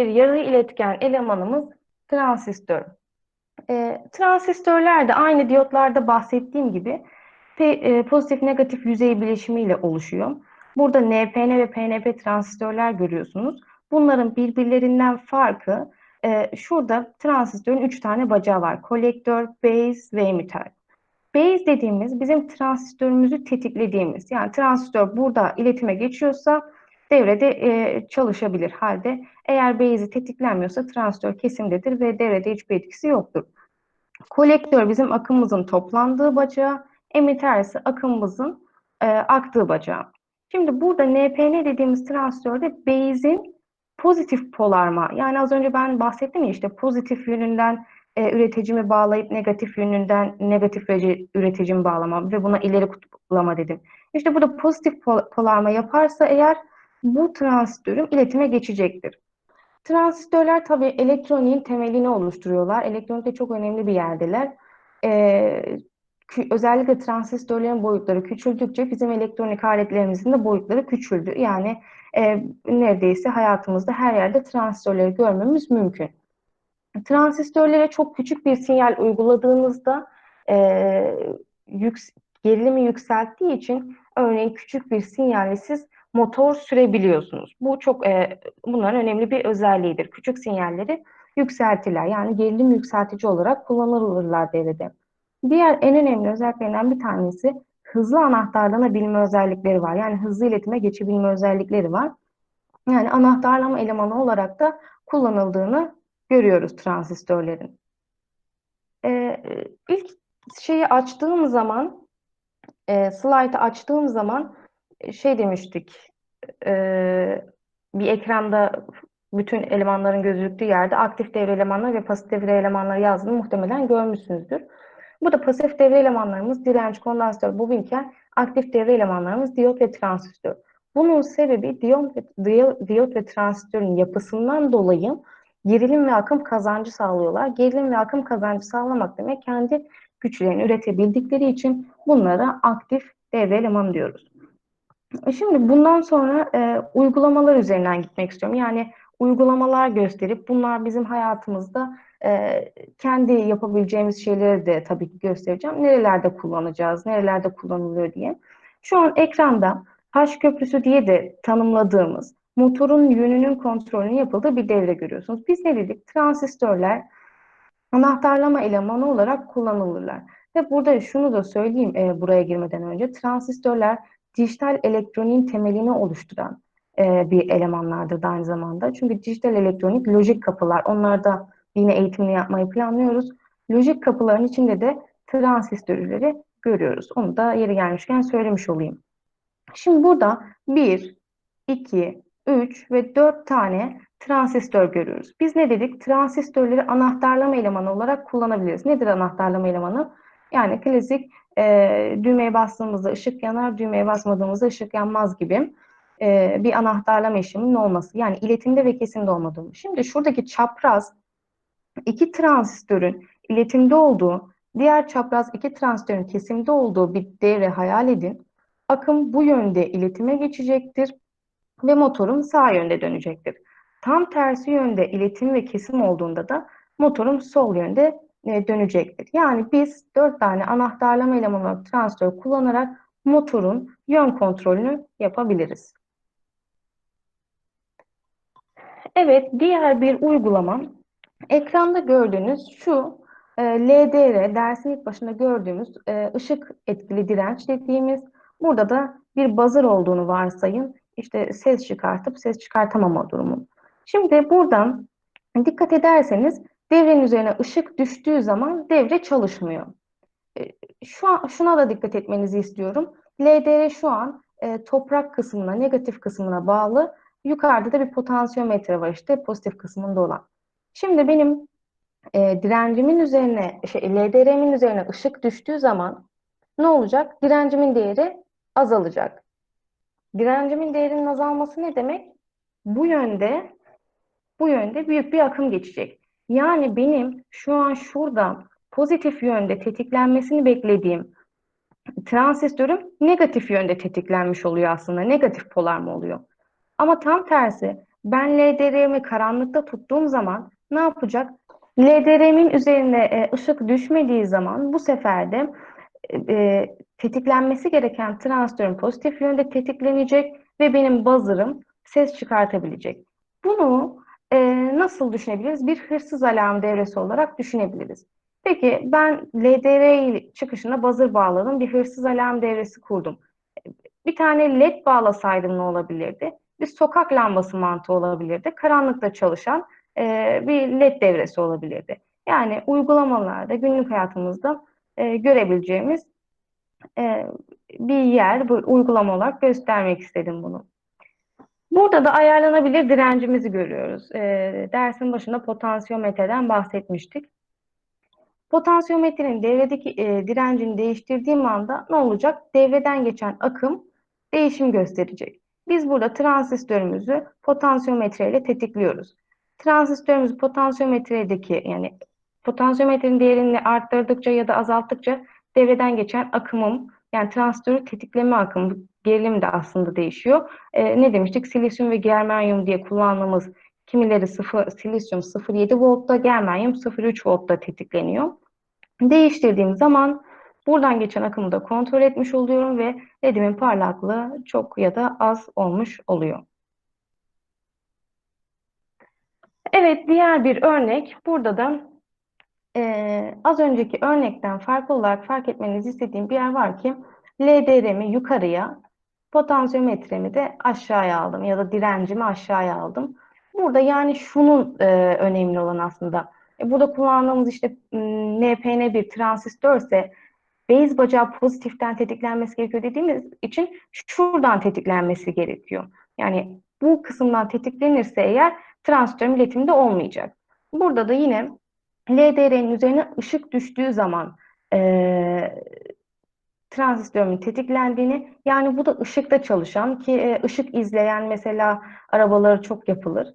Bir yarı iletken elemanımız transistör. E, transistörler de aynı diyotlarda bahsettiğim gibi e, pozitif negatif yüzey bileşimiyle oluşuyor. Burada NPN ve PNP transistörler görüyorsunuz. Bunların birbirlerinden farkı e, şurada transistörün üç tane bacağı var. Kolektör, base ve emitter. Base dediğimiz bizim transistörümüzü tetiklediğimiz yani transistör burada iletime geçiyorsa devrede e, çalışabilir halde. Eğer base'i tetiklenmiyorsa transistör kesimdedir ve devrede hiçbir etkisi yoktur. Kolektör bizim akımımızın toplandığı bacağı, emitter ise akımımızın e, aktığı bacağı. Şimdi burada NPN dediğimiz transistörde base'in pozitif polarma yani az önce ben bahsettim ya işte pozitif yönünden e, üreticimi bağlayıp negatif yönünden negatif üreticimi bağlamam ve buna ileri kutuplama dedim. İşte burada pozitif polarma yaparsa eğer bu transistörüm iletime geçecektir. Transistörler tabii elektroniğin temelini oluşturuyorlar. Elektronikte çok önemli bir yerdeler. Ee, özellikle transistörlerin boyutları küçüldükçe bizim elektronik aletlerimizin de boyutları küçüldü. Yani e, neredeyse hayatımızda her yerde transistörleri görmemiz mümkün. Transistörlere çok küçük bir sinyal uyguladığınızda e, yüks gerilimi yükselttiği için örneğin küçük bir sinyali siz motor sürebiliyorsunuz. Bu çok e, bunların önemli bir özelliğidir. Küçük sinyalleri yükseltirler. Yani gerilim yükseltici olarak kullanılırlar devrede. Diğer en önemli özelliklerinden bir tanesi hızlı anahtarlanabilme özellikleri var. Yani hızlı iletime geçebilme özellikleri var. Yani anahtarlama elemanı olarak da kullanıldığını görüyoruz transistörlerin. Ee, ilk şeyi açtığım zaman, e, slide'ı açtığım zaman şey demiştik, e, bir ekranda bütün elemanların gözüktüğü yerde aktif devre elemanları ve pasif devre elemanları yazdığını muhtemelen görmüşsünüzdür. Bu da pasif devre elemanlarımız direnç, kondansatör, bobinken aktif devre elemanlarımız diyot ve transistör. Bunun sebebi diyot ve, diyot ve transistörün yapısından dolayı gerilim ve akım kazancı sağlıyorlar. Gerilim ve akım kazancı sağlamak demek kendi güçlerini üretebildikleri için bunlara aktif devre elemanı diyoruz. E şimdi bundan sonra e, uygulamalar üzerinden gitmek istiyorum. Yani uygulamalar gösterip bunlar bizim hayatımızda e, kendi yapabileceğimiz şeyleri de tabii ki göstereceğim. Nerelerde kullanacağız, nerelerde kullanılıyor diye. Şu an ekranda H köprüsü diye de tanımladığımız motorun yönünün kontrolünün yapıldığı bir devre görüyorsunuz. Biz ne dedik? Transistörler anahtarlama elemanı olarak kullanılırlar. Ve burada şunu da söyleyeyim e, buraya girmeden önce. Transistörler dijital elektroniğin temelini oluşturan e, bir elemanlardır da aynı zamanda. Çünkü dijital elektronik lojik kapılar. Onlarda yine eğitimini yapmayı planlıyoruz. Lojik kapıların içinde de transistörleri görüyoruz. Onu da yeri gelmişken söylemiş olayım. Şimdi burada 1, 2, 3 ve 4 tane transistör görüyoruz. Biz ne dedik? Transistörleri anahtarlama elemanı olarak kullanabiliriz. Nedir anahtarlama elemanı? Yani klasik e, düğmeye bastığımızda ışık yanar, düğmeye basmadığımızda ışık yanmaz gibi e, bir anahtarlama işleminin olması. Yani iletimde ve kesimde olmadığımız. Şimdi şuradaki çapraz iki transistörün iletimde olduğu, diğer çapraz iki transistörün kesimde olduğu bir devre hayal edin. Akım bu yönde iletime geçecektir ve motorum sağ yönde dönecektir. Tam tersi yönde iletim ve kesim olduğunda da motorum sol yönde dönecektir. Yani biz dört tane anahtarlama elemanı transistör kullanarak motorun yön kontrolünü yapabiliriz. Evet, diğer bir uygulama Ekranda gördüğünüz şu e, LDR, dersin ilk başında gördüğümüz e, ışık etkili direnç dediğimiz, burada da bir buzzer olduğunu varsayın. İşte ses çıkartıp ses çıkartamama durumu. Şimdi buradan dikkat ederseniz devrenin üzerine ışık düştüğü zaman devre çalışmıyor. E, şu an, şuna da dikkat etmenizi istiyorum. LDR şu an e, toprak kısmına, negatif kısmına bağlı. Yukarıda da bir potansiyometre var işte pozitif kısmında olan. Şimdi benim e, direncimin üzerine, şey, LDR'min üzerine ışık düştüğü zaman ne olacak? Direncimin değeri azalacak. Direncimin değerinin azalması ne demek? Bu yönde bu yönde büyük bir akım geçecek. Yani benim şu an şurada pozitif yönde tetiklenmesini beklediğim transistörüm negatif yönde tetiklenmiş oluyor aslında. Negatif polar mı oluyor? Ama tam tersi Ben LDR'mi karanlıkta tuttuğum zaman ne yapacak? LDR'min üzerine e, ışık düşmediği zaman bu sefer de e, tetiklenmesi gereken transistörün pozitif yönde tetiklenecek ve benim buzzer'ım ses çıkartabilecek. Bunu e, nasıl düşünebiliriz? Bir hırsız alarm devresi olarak düşünebiliriz. Peki ben LDR çıkışına buzzer bağladım, bir hırsız alarm devresi kurdum. Bir tane led bağlasaydım ne olabilirdi? Bir sokak lambası mantığı olabilirdi. Karanlıkta çalışan e, bir led devresi olabilirdi. Yani uygulamalarda, günlük hayatımızda e, görebileceğimiz e, bir yer, bu uygulama olarak göstermek istedim bunu. Burada da ayarlanabilir direncimizi görüyoruz. E, dersin başında potansiyometreden bahsetmiştik. Potansiyometrenin devredeki e, direncini değiştirdiğim anda ne olacak? Devreden geçen akım değişim gösterecek. Biz burada transistörümüzü potansiyometre ile tetikliyoruz. Transistörümüz potansiyometredeki yani potansiyometrenin değerini arttırdıkça ya da azalttıkça devreden geçen akımım yani transistörü tetikleme akımı gerilim de aslında değişiyor. E, ne demiştik? Silisyum ve germanyum diye kullandığımız kimileri 0, silisyum 0,7 voltta, germanyum 0,3 voltta tetikleniyor. Değiştirdiğim zaman buradan geçen akımı da kontrol etmiş oluyorum ve ledimin parlaklığı çok ya da az olmuş oluyor. Evet, diğer bir örnek. Burada da e, az önceki örnekten farklı olarak fark etmenizi istediğim bir yer var ki LDR'mi yukarıya, potansiyometremi de aşağıya aldım ya da direncimi aşağıya aldım. Burada yani şunun e, önemli olan aslında. E, burada kullandığımız işte NPN bir transistörse base bacağı pozitiften tetiklenmesi gerekiyor dediğimiz için şuradan tetiklenmesi gerekiyor. Yani bu kısımdan tetiklenirse eğer transistörün iletimde olmayacak. Burada da yine LDR'nin üzerine ışık düştüğü zaman e, transistörün tetiklendiğini yani bu da ışıkta çalışan ki e, ışık izleyen mesela arabaları çok yapılır.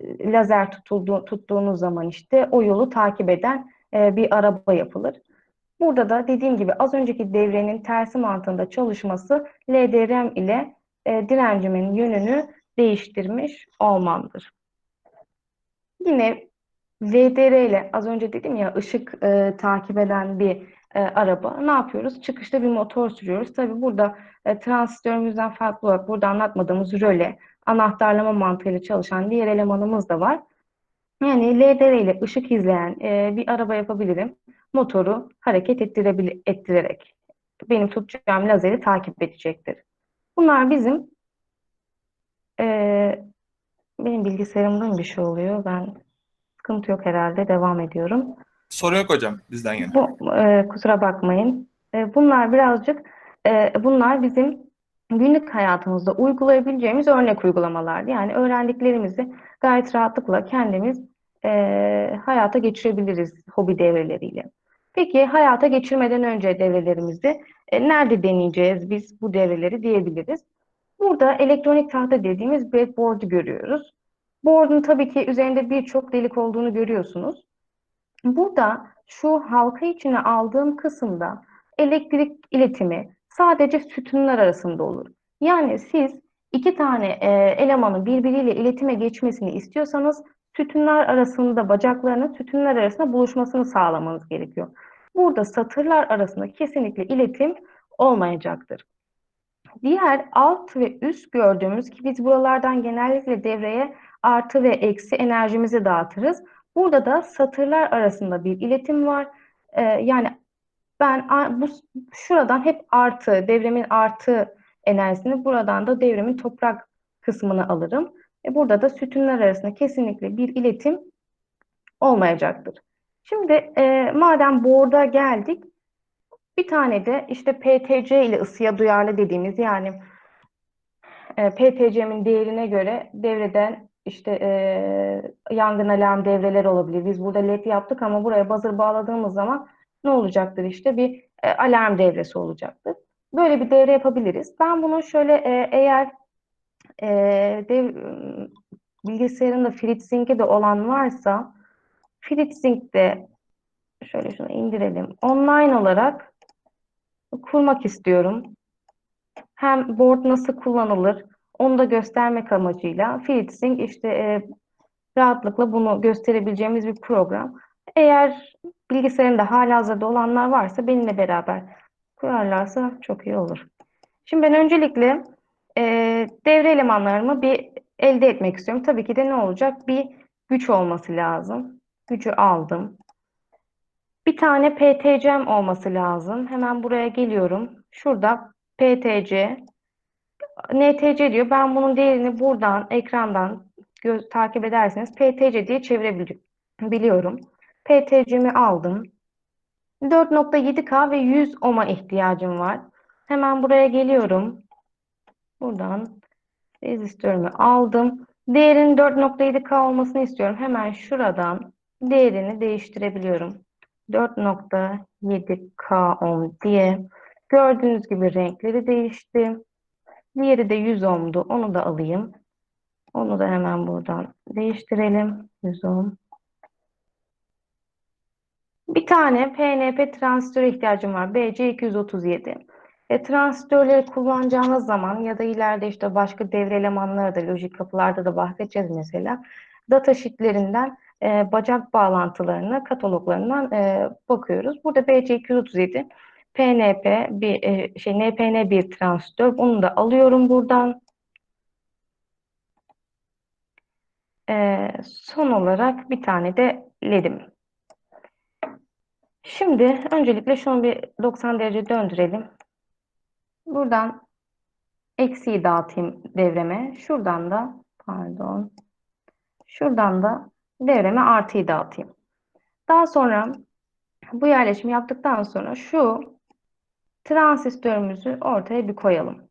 E, lazer tutulduğu, tuttuğunuz zaman işte o yolu takip eden e, bir araba yapılır. Burada da dediğim gibi az önceki devrenin tersi mantığında çalışması LDRM ile e, direncimin yönünü değiştirmiş olmamdır. Yine VDR ile az önce dedim ya ışık e, takip eden bir e, araba. Ne yapıyoruz? Çıkışta bir motor sürüyoruz. Tabii burada e, transistörümüzden farklı olarak burada anlatmadığımız röle, anahtarlama mantığıyla çalışan diğer elemanımız da var. Yani LDR ile ışık izleyen e, bir araba yapabilirim. Motoru hareket ettirerek benim tutacağım lazeri takip edecektir. Bunlar bizim e, benim bilgisayarımdan bir şey oluyor. Ben sıkıntı yok herhalde. Devam ediyorum. Sorun yok hocam bizden yana. Bu, e, kusura bakmayın. E, bunlar birazcık e, bunlar bizim günlük hayatımızda uygulayabileceğimiz örnek uygulamalardı. Yani öğrendiklerimizi gayet rahatlıkla kendimiz e, hayata geçirebiliriz hobi devreleriyle. Peki hayata geçirmeden önce devrelerimizi e, nerede deneyeceğiz biz bu devreleri diyebiliriz. Burada elektronik tahta dediğimiz breadboard'u görüyoruz. Board'un tabii ki üzerinde birçok delik olduğunu görüyorsunuz. Burada şu halka içine aldığım kısımda elektrik iletimi sadece sütunlar arasında olur. Yani siz iki tane e, elemanın birbiriyle iletime geçmesini istiyorsanız sütunlar arasında bacaklarının sütunlar arasında buluşmasını sağlamanız gerekiyor. Burada satırlar arasında kesinlikle iletim olmayacaktır. Diğer alt ve üst gördüğümüz ki biz buralardan genellikle devreye artı ve eksi enerjimizi dağıtırız. Burada da satırlar arasında bir iletim var. Ee, yani ben bu şuradan hep artı, devremin artı enerjisini buradan da devremin toprak kısmını alırım. E burada da sütunlar arasında kesinlikle bir iletim olmayacaktır. Şimdi e, madem board'a geldik, bir tane de işte PTC ile ısıya duyarlı dediğimiz yani e, PTC'min değerine göre devreden işte e, yangın alarm devreler olabilir. Biz burada led yaptık ama buraya buzzer bağladığımız zaman ne olacaktır işte bir e, alarm devresi olacaktır. Böyle bir devre yapabiliriz. Ben bunu şöyle e, eğer e, dev, bilgisayarında FreeSync'e de olan varsa FreeSync'de şöyle şunu indirelim. Online olarak kurmak istiyorum. Hem board nasıl kullanılır Onu da göstermek amacıyla FreeSync işte e, rahatlıkla bunu gösterebileceğimiz bir program. Eğer bilgisayarında halihazırda olanlar varsa benimle beraber kurarlarsa çok iyi olur. Şimdi ben öncelikle e, devre elemanlarımı bir elde etmek istiyorum. Tabii ki de ne olacak? Bir güç olması lazım. Gücü aldım. Bir tane PTC'm olması lazım. Hemen buraya geliyorum. Şurada PTC, NTC diyor. Ben bunun değerini buradan, ekrandan takip ederseniz PTC diye çevirebiliyorum. PTC'mi aldım. 4.7K ve 100 ohm'a ihtiyacım var. Hemen buraya geliyorum. Buradan rezistörümü aldım. Değerinin 4.7K olmasını istiyorum. Hemen şuradan değerini değiştirebiliyorum. 4.7K ohm diye. Gördüğünüz gibi renkleri değişti. Diğeri de 100 ohm'du. Onu da alayım. Onu da hemen buradan değiştirelim. 100 ohm. Bir tane PNP transistöre ihtiyacım var. BC237. E, transistörleri kullanacağınız zaman ya da ileride işte başka devre elemanları da lojik kapılarda da bahsedeceğiz mesela. Datasheetlerinden e, bacak bağlantılarına, kataloglarından e, bakıyoruz. Burada BC237 PNP bir e, şey NPN bir transistör. Bunu da alıyorum buradan. E, son olarak bir tane de LED'im. Şimdi öncelikle şunu bir 90 derece döndürelim. Buradan eksiği dağıtayım devreme. Şuradan da pardon. Şuradan da devreme artıyı dağıtayım. Daha sonra bu yerleşimi yaptıktan sonra şu transistörümüzü ortaya bir koyalım.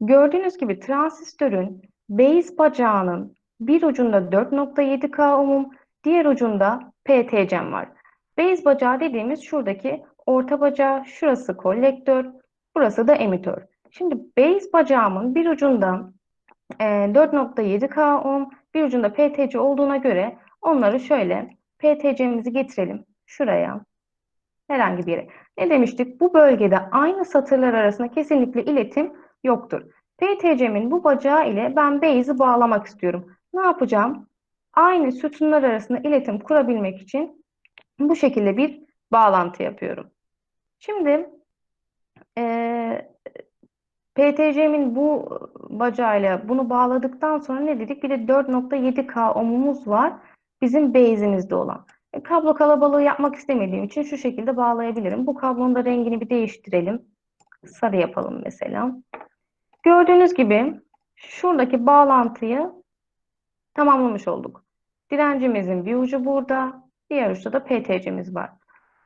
Gördüğünüz gibi transistörün base bacağının bir ucunda 4.7K ohmum, diğer ucunda PTC'm var. Base bacağı dediğimiz şuradaki orta bacağı, şurası kolektör, burası da emitör. Şimdi base bacağımın bir ucunda e, 4.7K ohm, bir ucunda PTC olduğuna göre onları şöyle PTC'mizi getirelim şuraya herhangi bir yere. Ne demiştik? Bu bölgede aynı satırlar arasında kesinlikle iletim yoktur. PTC'min bu bacağı ile ben base'i bağlamak istiyorum. Ne yapacağım? Aynı sütunlar arasında iletim kurabilmek için bu şekilde bir bağlantı yapıyorum. Şimdi e, PTC'min bu bacağıyla bunu bağladıktan sonra ne dedik? Bir de 4.7K ohmumuz var. Bizim base'imizde olan. E, kablo kalabalığı yapmak istemediğim için şu şekilde bağlayabilirim. Bu kablonun da rengini bir değiştirelim. Sarı yapalım mesela. Gördüğünüz gibi şuradaki bağlantıyı tamamlamış olduk. Direncimizin bir ucu burada, diğer uçta da PTC'miz var.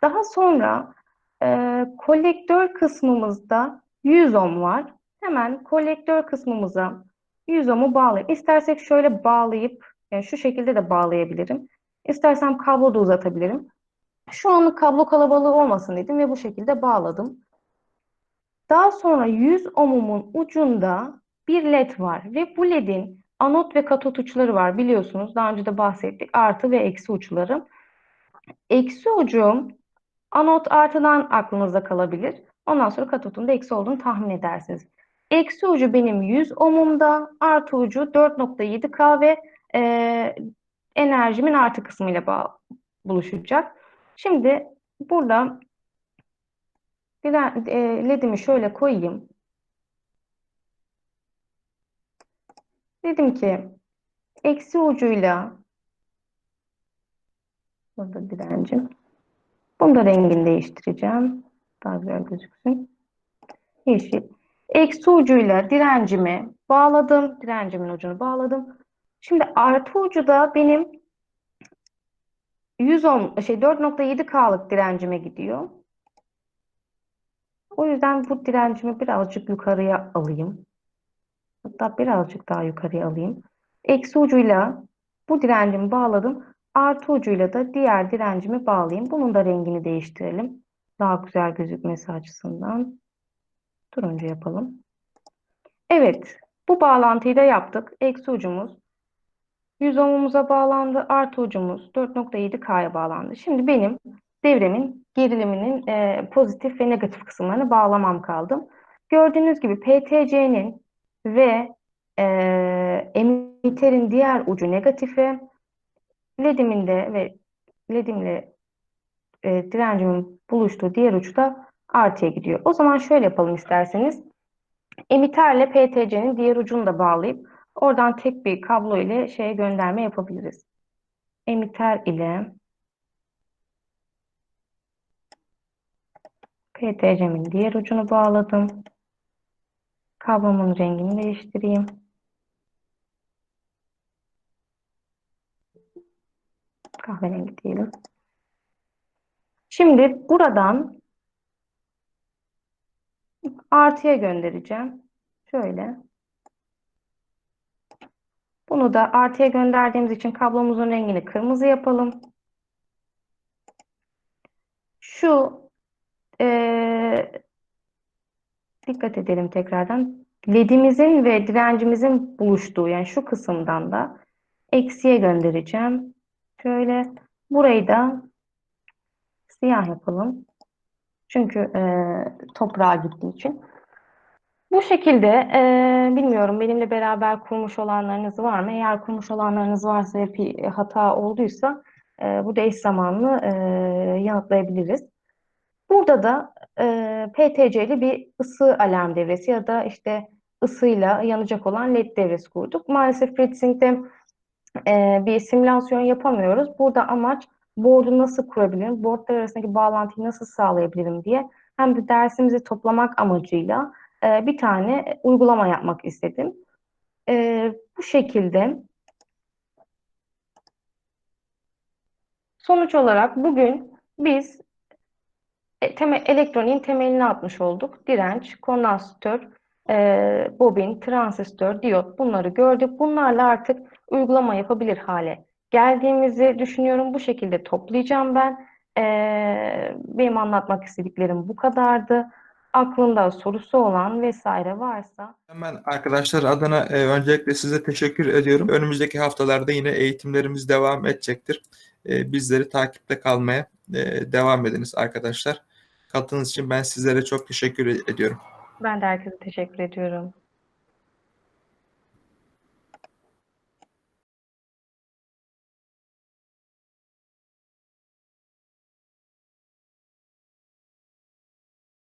Daha sonra e, kolektör kısmımızda 100 ohm var. Hemen kolektör kısmımıza 100 ohm'u bağlayıp, istersek şöyle bağlayıp, yani şu şekilde de bağlayabilirim. İstersem kablo da uzatabilirim. Şu anlık kablo kalabalığı olmasın dedim ve bu şekilde bağladım. Daha sonra 100 ohmumun ucunda bir led var ve bu ledin anot ve katot uçları var biliyorsunuz. Daha önce de bahsettik. Artı ve eksi uçları. Eksi ucu anot artıdan aklınızda kalabilir. Ondan sonra katotun da eksi olduğunu tahmin edersiniz. Eksi ucu benim 100 ohmumda, artı ucu 4.7K ve e, enerjimin artı kısmıyla buluşacak. Şimdi burada ledimi şöyle koyayım. Dedim ki eksi ucuyla burada direncim. Bunu da rengini değiştireceğim. Daha güzel gözüksün. Yeşil. Eksi ucuyla direncimi bağladım. Direncimin ucunu bağladım. Şimdi artı ucu da benim 110 şey 4.7K'lık direncime gidiyor. O yüzden bu direncimi birazcık yukarıya alayım. Hatta birazcık daha yukarıya alayım. Eksi ucuyla bu direncimi bağladım. Artı ucuyla da diğer direncimi bağlayayım. Bunun da rengini değiştirelim. Daha güzel gözükmesi açısından. Turuncu yapalım. Evet. Bu bağlantıyı da yaptık. Eksi ucumuz 100 ohmumuza bağlandı. Artı ucumuz 4.7K'ya bağlandı. Şimdi benim devremin geriliminin e, pozitif ve negatif kısımlarını bağlamam kaldı. Gördüğünüz gibi PTC'nin ve e, emiterin diğer ucu negatife, LED'imin ve LED'imle e, direncimin buluştuğu diğer uç da artıya gidiyor. O zaman şöyle yapalım isterseniz. Emiterle PTC'nin diğer ucunu da bağlayıp oradan tek bir kablo ile şeye gönderme yapabiliriz. Emiter ile PTC'min diğer ucunu bağladım. Kablomun rengini değiştireyim. Kahverengi diyelim. Şimdi buradan artıya göndereceğim. Şöyle. Bunu da artıya gönderdiğimiz için kablomuzun rengini kırmızı yapalım. Şu eee, dikkat edelim tekrardan. LED'imizin ve direncimizin buluştuğu yani şu kısımdan da eksiye göndereceğim. Şöyle burayı da siyah yapalım. Çünkü eee toprağa gittiği için. Bu şekilde eee, bilmiyorum benimle beraber kurmuş olanlarınız var mı? Eğer kurmuş olanlarınız varsa ve bir hata olduysa eee, bu da eş zamanlı eee, yanıtlayabiliriz. Burada da eee PTC'li bir ısı alarm devresi ya da işte ısıyla yanacak olan LED devresi kurduk. Maalesef FreeSync'te eee, bir simülasyon yapamıyoruz. Burada amaç board'u nasıl kurabilirim, boardlar arasındaki bağlantıyı nasıl sağlayabilirim diye hem de dersimizi toplamak amacıyla eee, bir tane uygulama yapmak istedim. Eee, bu şekilde sonuç olarak bugün biz e, temel, elektroniğin temelini atmış olduk. Direnç, kondansatör, e, bobin, transistör, diyot bunları gördük. Bunlarla artık uygulama yapabilir hale geldiğimizi düşünüyorum. Bu şekilde toplayacağım ben. E, benim anlatmak istediklerim bu kadardı. Aklında sorusu olan vesaire varsa Ben arkadaşlar adına e, öncelikle size teşekkür ediyorum. Önümüzdeki haftalarda yine eğitimlerimiz devam edecektir. E, bizleri takipte kalmaya e, devam ediniz arkadaşlar. Katıldığınız için ben sizlere çok teşekkür ediyorum. ben de herkese teşekkür ediyorum.